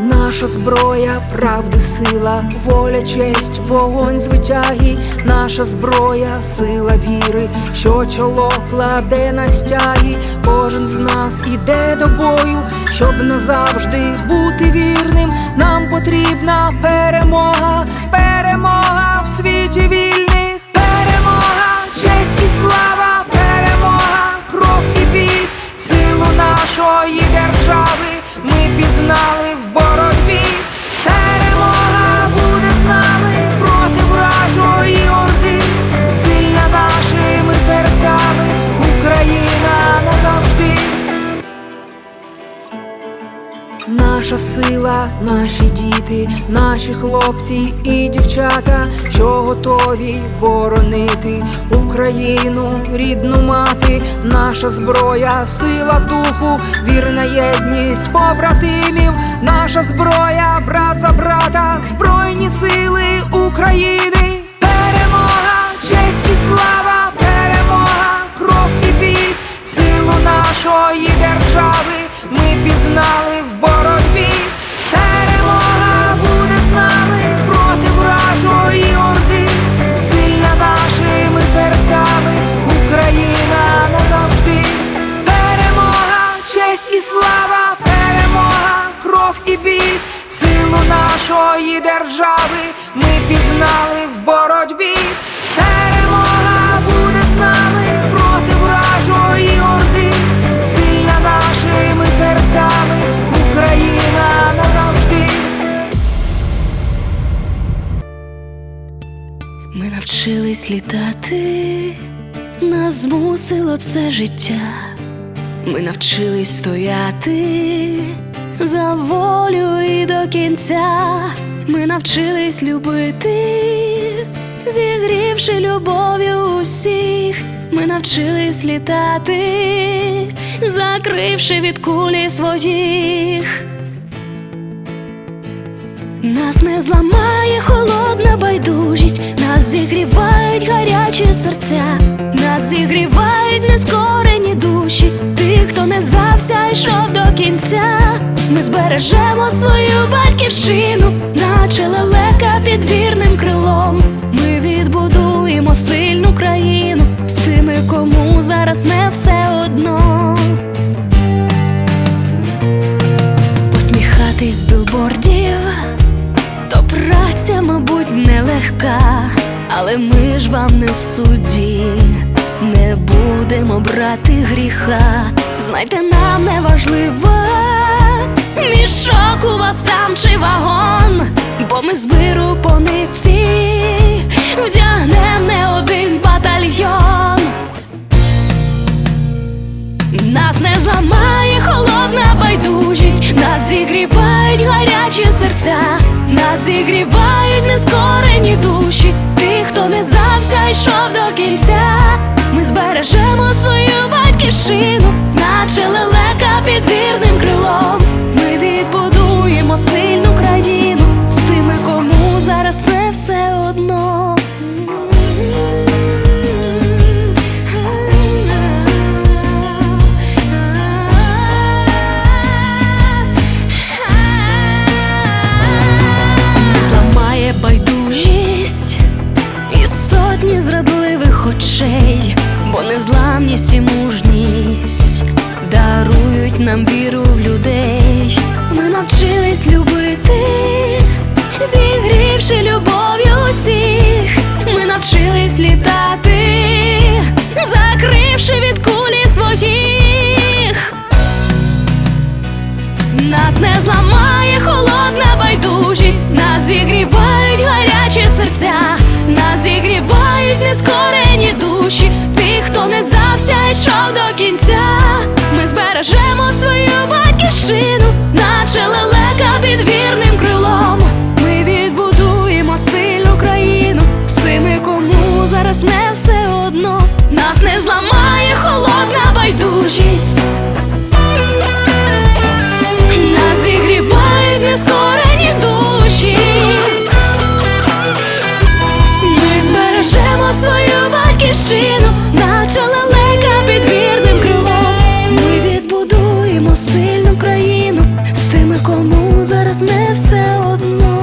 Наша зброя, правди, сила, воля, честь, вогонь звитяги, наша зброя, сила віри, що чоло кладе на стяги, кожен з нас іде до бою, щоб назавжди бути вірним. Нам потрібна перемога, перемога в світі Наша сила, наші діти, наші хлопці і дівчата, що готові боронити Україну, рідну мати, наша зброя, сила духу, вірна єдність побратимів, наша зброя, брат за брата, збройні сили України, перемога, честь і слава, перемога, кров і біль, силу нашої держави ми пізнали силу нашої держави ми пізнали в боротьбі. Перемога буде з нами проти вражої орди, сильна нашими серцями, Україна назавжди. Ми навчились літати, нас змусило це життя. Ми навчились стояти за волю і кінця. Ми навчились любити, зігрівши любов'ю усіх. Ми навчились літати, закривши від кулі своїх. Нас не зламає холодна байдужість, нас зігрівають гарячі серця, нас зігрівають нескорені душі, тих, хто не здався, йшов до кінця. Ми збережемо свою батьківщину, наче лелека під вірним крилом. Ми відбудуємо сильну країну з тими, кому зараз не все одно. Посміхатись з білбордів, то праця, мабуть, нелегка, але ми ж вам не судді, не будемо брати гріха. Знайте, нам не важливо, мішок у вас там чи вагон, бо ми з миру по нитці вдягнем не один батальйон. Нас не зламає холодна байдужість, нас зігрівають гарячі серця, нас зігрівають нескорені душі, тих, хто не здався, йшов до кінця. Ми збережемо свою батьківщину, наче лелека під сотні зрадливих очей, бо незламність і мужність дарують нам віру в людей. Ми навчились любити, нескорені душі, тих, хто не здався, йшов до кінця. все одно.